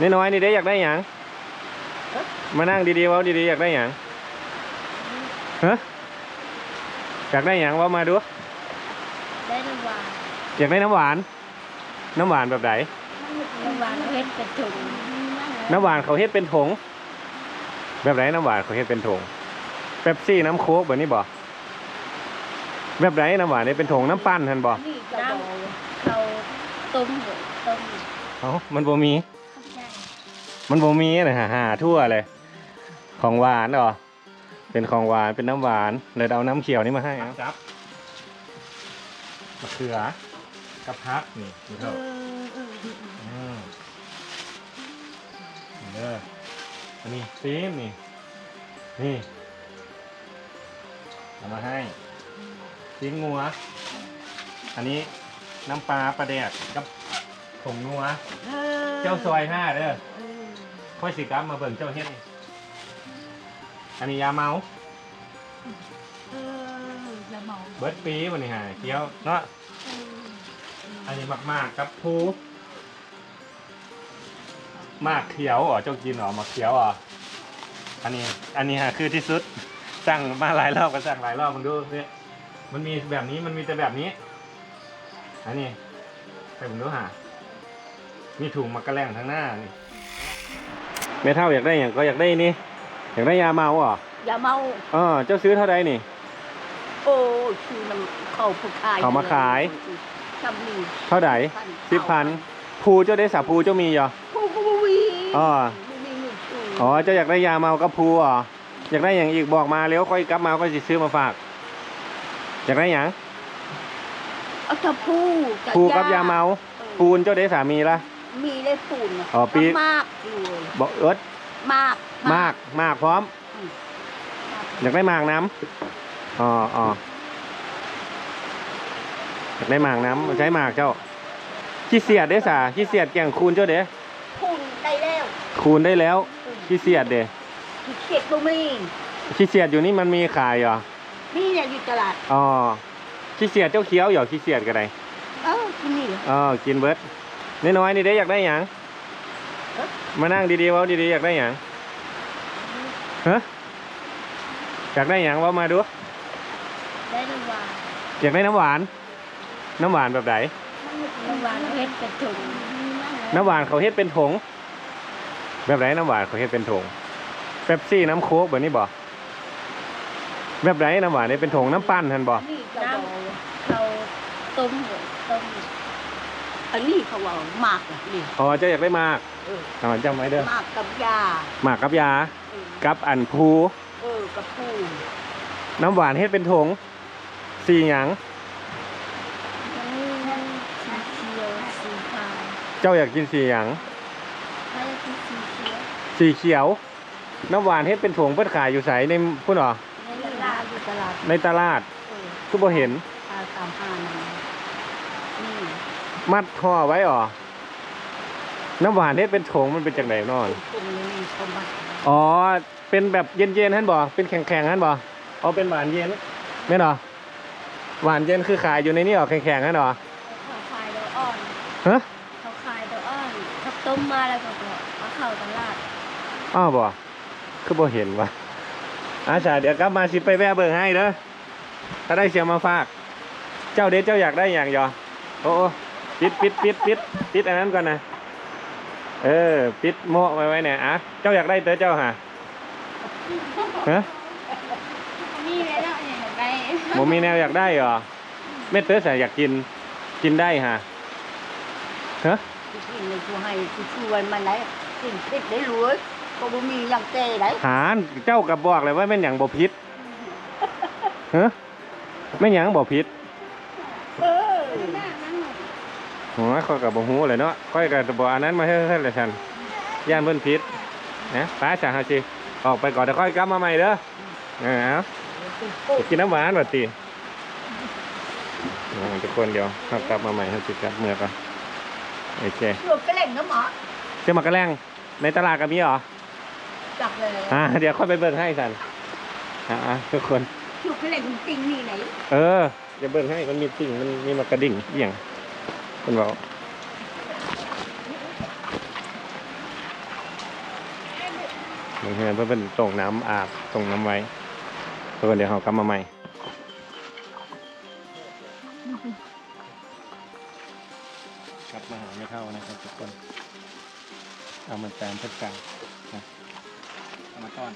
น้อยๆนี่ได้อยากได้หยังมานั่งดีๆเว้าดีๆอยากได้หยังฮะอยากได้หยังเว่ามาดูได้ดีกว่าอยากได้น้ำหวาน น้ำหวานแบบไหนน้ำหวานเพชรเป็นถุงน้ำหวานเขาเฮ็ดเป็นถงแบบไหนน้ำหวานเขาเฮ็ดเป็นถงเป๊ปซี่น้ำโค้กแบบนี้บ่แบบไหนน้ำหวานนี่เป็นถงน้ำปั้นทันบ่นี่น้ำเขาต้มอยู่ต้มเอ้ามันบ่มีเข้าใจ มันบ่มีนะฮะหาทั่วเลย ของหวานเหรอ เป็นของหวานเป็นน้ำหวานเลยเอาน้ำเขียวนี่มาให้เอาจับมะเขือกับพักนี่นี่เถอะอืมนี่เด้ออันนี้ซีมนี่ นี่เอามาให้ซีมงัว อันนี้น้ำปลาปลาแดดกับผงนัว เจ้าซอยห้าเด้อ ค่อยสิกลับมาเบิ่งเจ้าเฮ็ดนี่อันนี้ยาเมา เออจะเมาเบิร์ดปีวันนี้ฮะเคี้ยวเนาะอันนี้มากๆกับผูมากเขียวอ๋อเจ้ากินอ๋อมาเขียวอ๋ออันนี้ อันนี้ฮะคือที่สุดสั่งมาหลายรอบก็สั่งหลายรอบมึงดูเนี่ยมันมีแบบนี้มันมีแต่แบบนี้ อันนี้ให้ผมดูหามีถุงมากระแลงทั้งหน้านี่ เมเท่าอยากได้อย่างก็อยากได้นี่อยากได้ยาเมาอ๋ออย่าเมาอ๋อเจ้าซื้อเท่าใดนี่ โอ้คือมันเขาผู้ขายเขามาขาย จำมีเท่าใดสิบพันภูเจ้าได้สาภูเจ้ามีเหรอผู้ผู้วีอ๋อมีเงินชูอ๋อเจ้าอยากได้ยาเมากับภูเหรออยากได้อย่างอีกบอกมาแล้วค่อยกลับมาค่อยสิซื้อมาฝาก อยากได้อย่างเอาถ้าผู้ภูกับยาเมาปูนเจ้าได้สามีละ มีได้ปูนอ๋อปี มากเลยบอกเอิร์ดมากมากมากพร้อมอืมอยากได้หมากน้ำอ๋ออ๋ออยากได้หมากน้ำใช้หมากเจ้าขี้เสียดได้สาขี้เสียดแก่งคูณเจ้าเด้ปูนได้แล้วคูณได้แล้วขี้เสียดเด้ที่เขียดบุมีขี้เสียดอยู่นี่มันมีขายเหรอนี่เนี่ยอยู่ตลาดอ๋อขี้เสียดเจ้าเคี้ยวเหรอขี้เสียดกันไดเออที่นี่อ๋อกินเบิร์ด น้อยๆนี่ได้อยากได้หยังมานั่งดีๆเว้าดีๆอยากได้หยังฮะอยากได้หยังเว่ามาดูได้ดีกว่าอยากได้น้ำหวาน น้ำหวานแบบไหนน้ำหวานเพชรเป็นถุงน้ำหวานเขาเฮ็ดเป็นถงแบบไหนน้ำหวานเขาเฮ็ดเป็นถงเป๊ปซี่น้ำโค้กแบบนี้บ่แบบไหนน้ำหวานนี่เป็นถงน้ำปั้นทันบ่นี่น้ำเขาต้มอยู่ต้ม อยู่อันนี้เขาว่ามากอะนี่อ๋อเจ้าอยากได้หมากเอออ๋อจำไว้เด้อมากกับยาหมากกับยา เออกับอันภูเออกับปูน้ำหวานเฮ็ดเป็นถงสี่หยังมันสีเขียวสีขาวเจ้าอยากกินสี่หยังถ้าจะกินสีเขียวสีเขียว น้ำหวานเฮ็ดเป็นถงเปิดขายอยู่ไสในพุ่นหรอในตลาดอยู่ตลาดในตลาดเออก็บ่เห็น ตาตามห้านั่นนี่ มัดห่อไว้หรอน้ำหวานเฮ็ดเป็นถงมันเป็นจังไดนอนกลุ่มนี้มีสมบัติอ๋อ เป็นแบบเย็นๆท่านบ่ เป็นแข็งๆท่านบ่อ๋อเป็นหวานเย็นแม่นเหรอหวานเย็นคือขายอยู่ในนี่หรอแข็งๆท่านเหรอเขาขายดอกอ่อน ฮะเขาขายดอกอ่อนเขาต้มมาแล้วก็เอาเข้าตลาดอ้าวบ่คือบ่เห็นวะอาสาเดี๋ยวกลับมาสิไปแวะเบิ่งให้เด้อถ้าได้เสียมาฝาก เจ้าเด็ดเจ้าอยากได้อย่างยอโอ้โอ้ ปิดปิดปิดปิดปิดอันนั้นก่อนนะ เออ ปิดโม่ไว้ไว้เนี่ยอะเจ้าอยากได้เต๋อเจ้าฮะฮะนี่เลยเนาะเนี่ยไปผมมีแนวอยากได้เหรอเม็ดเต๋อใส่อยากกิน กินได้ฮะฮะที่กินเลยกูให้กูชวนมันไหนกินติดได้รวยก็บ่มีอย่างเต้ได้หารเจ้ากับบอกเลยว่าแม่นหยังบ่พิษฮะแม่นหยังบ่พิษ โอ้ยข้อยกับบ่ฮู้เลยเนาะข้อยกับบ่อันนั้นมาเฮ็ดๆเลยฉันย่านเพิ่นพิษนะป้าจ้าเฮาสิออกไปก่อนเดี๋ยวค่อยกลับมาใหม่เด้อเออเอาไปกินน้ำหวานบัดติอ่าทุกคนเดี๋ยวเฮากลับมาใหม่เฮาสิกลับเมื่อก่อนโอเครวมกระเล่งน้ำหมอเจ้ามากระแรงในตลาดก็มีเหรอจับเลยอ่าเดี๋ยวค่อยไปเบิ่งให้สันอ่าๆทุกคนรวมกระเล่งจริงนี่ไหนเออจะเบิ่งให้มันมีติ่งมันมีมากระดิ่งเอียง เป็นบอกบางเฮือนเพื่อนเป็นตรงน้ำอาบตรงน้ำไว้เพื่อนเดี๋ยวเขากลับมาใหม่กลับมาหาไม่เท่านะครับทุกคน เอามาแตมเพื่อกลางนะเอามาต้อน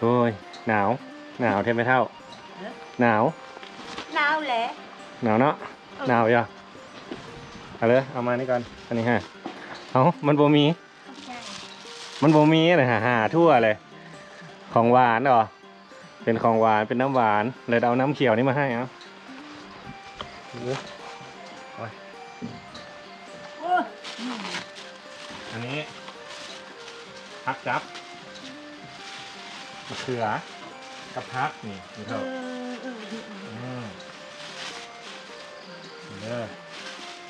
โอ้ยหนาว หนาวเทมไม่เท่า หนาว หนาวแหละหนาวเนาะหนาวอย่ะเอาเลยเอามานี่ก่อนอันนี้ฮะเอามันบ่มี มันบ่มีเลยหาหาทั่วเลย ของหวานเหรอเป็นของหวานเป็นน้ำหวานเลยเอาน้ำเขียวนี่มาให้เอาดูโอ้ยอันนี้ พักจับมะเขือกับพักนี่นี่เอเท่าอเออเอออืมนี่เด้อ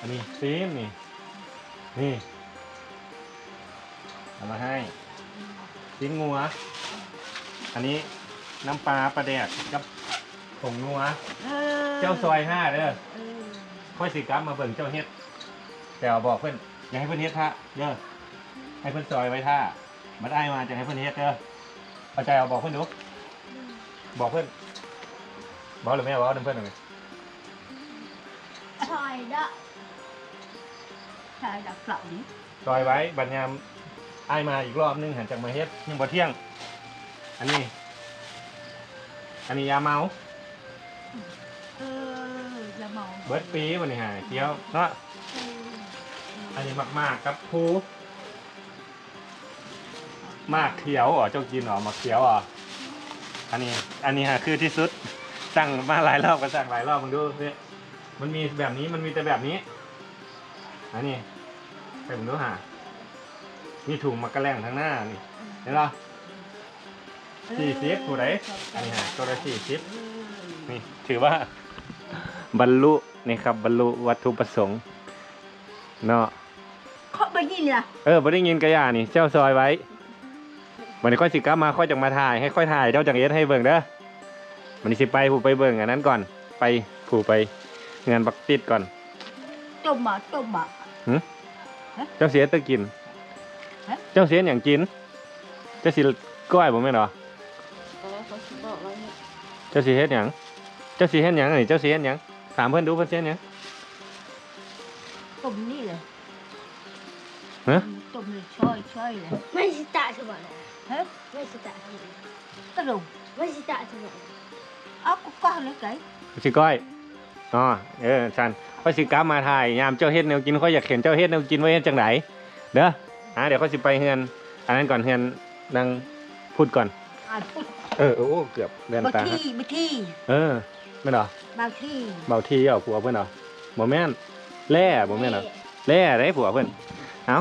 อันนี้ซีมนี่ นี่เอามาให้ซีมงัว อันนี้น้ำปลาปลาแดกกับผงนัวเออเจ้าซอยห้าเด้อค่อยสิกลับมาเบิ่งเจ้าเฮ็ดแต่ว่าบอกเพื่อนอย่าให้เพื่อนเฮ็ดท่าเด้อให้เพื่อนซอยไว้ท่า มันได้มาจะให้เพื่อนเฮ็ดเด้อเข้าใจเอาบอกเพื่อนดู บอกเพื่อนบอกหรือไม่บอกเพื่อนหน่อยชายดะชายดักเปล่านี้ซอยไว้บัดยามไอ้ายมาอีกรอบนึงหันจากมาเฮ็ดยังบ่เที่ยง อันนี้ อันนี้ยาเมา เอออย่าเมาเบิร์ดปีวันนี้หาเที่ยวเนาะเอออันนี้มากๆกับภู มากเขียวอ๋อเจ้ากินอ๋อมาเขียวอ๋ออันนี้ อันนี้ฮะคือที่สุดสั่งมาหลายรอบก็สั่งหลายรอบมึงดูเนี่ยมันมีแบบนี้มันมีแต่แบบนี้ อันนี้ไปมึงดูหามีถุงมากระแลงทั้งหน้านี่เห็นปะสี่สิบผู้ใดอันนี้ฮะตัวละสี่สิบเออนี่ถือว่า บรรลุนี่ครับ บรรลุวัตถุประสงค์เนาะเขาไปยินล่ะเออบ่ได้ยินกระยานี่เจ้าซอยไว้ วันนี้ค่อยสิกลับมาค่อยจังมาถ่ายให้ค่อยถ่ายเจ้าจังเอสให้เบิ่งเด้อวันนี้สิไปผู้ไปเบิ่งอันนั้นก่อน ไปผู้ไปงานบักติดก่อนต้มหมาต้มหมาเจ้าเสียตะกินฮะเจ้าเสียอย่างกิน เจ้าสิก้อยบ่แม่นเหรอเออเขาสิบอกว่าเนี่ยเจ้าสิเฮ็ดหยังเจ้าสิเฮ็ดหยังนี่เจ้าสิเฮ็ดหยังถามเพิ่นดูเพิ่นสิเฮ็ดหยังต้มนี่เลยฮะต้มเลยช่อยช่อยเลยไม่ใช่ตาสมองฮะไม่ใช่ตาสมองกระดูกไม่ใช่ตาส มองเอาก็ก้อนเลยไก่สิก้อยอ๋อเออชันค่อยสิกลับมาถ่ายยามเจ้าเฮ็ดแนวกินค่อยอยากเห็นเจ้าเฮ็ดแนวกินว่าเฮ็ดจังไดเด้ออ่าเดี๋ยวค่อยสิไปเฮือน อันนั้นก่อนเฮือนนางพูดก่อนอ่านพูดเออโอ้เกือบเดินบางตาที่บางที่เออแม่นเหรอบางที่เบาทีเอาผัวเพิ่นเหรอบ่แม่นแล่บ่แม่นเหรอ แล่ได้ผัวเพิ่น เอา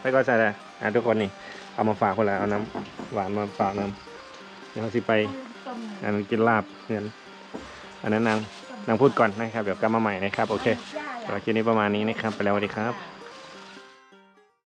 ไปก่อนใส่เลยอะทุกคนนี่ เอามาฝากคนละเอาน้ำหวานมาฝากน้ำเดี๋ยวเราสิไปอันนั้นกินลาบเฮือนอันนั้นนางนางพูดก่อนนะครับ เดี๋ยวกลับมาใหม่นะครับ โอเคสำหรับคลิปนี้ประมาณนี้นะครับ ไปแล้วสวัสดีครับ